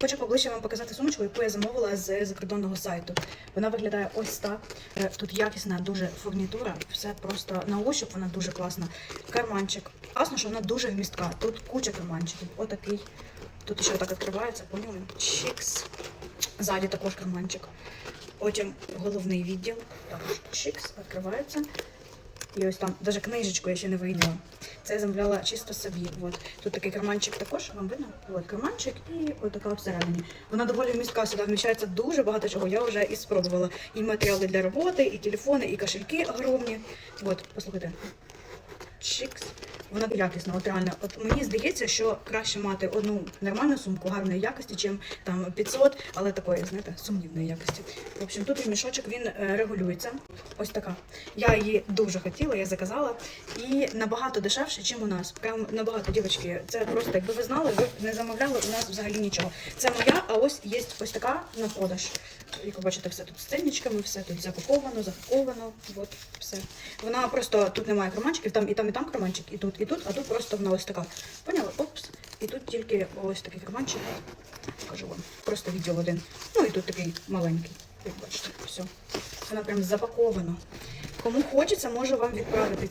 Хочу поближче вам показати сумочку, яку я замовила з закордонного сайту. Вона виглядає ось так. Е, Тут якісна дуже фурнітура, все просто на ощуп вона дуже класна. Карманчик. Класно, що вона дуже вмістка. Тут куча карманчиків. Отакий. Тут ще так відкривається, поняли? Чікс. Ззаді також карманчик. Потім головний відділ. Також чікс, відкривається. І ось там, навіть книжечку я ще не вийняла. Це я замовляла чисто собі. От. Тут такий карманчик також, вам видно? От карманчик і от така всередині. Вона доволі міська. сюди вміщається дуже багато чого. Я вже і спробувала. І матеріали для роботи, і телефони, і кошельки огромні. От, послухайте. Чикс. Вона якісна, от реально. От мені здається, що краще мати одну нормальну сумку гарної якості, чим там 500, але такої, знаєте, сумнівної якості. В общем, тут мішочок він е, регулюється. Ось така. Я її дуже хотіла, я заказала. І набагато дешевше, ніж у нас. Прям набагато, дівчатки. Це просто, якби ви знали, ви не замовляли у нас взагалі нічого. Це моя, а ось є ось така на продаж. Як ви бачите, все тут з ценничками, все тут запаковано, запаковано. От все. Вона просто тут немає карманчиків, там і там, і там карманчик, і тут, і тут, а тут просто вона ось така. Поняли? Опс. І тут тільки ось такий карманчик. Покажу вам. Просто відділ один. Ну і тут такий маленький. Як бачите, все. Вона прям запакована. Кому хочеться, можу вам відправити.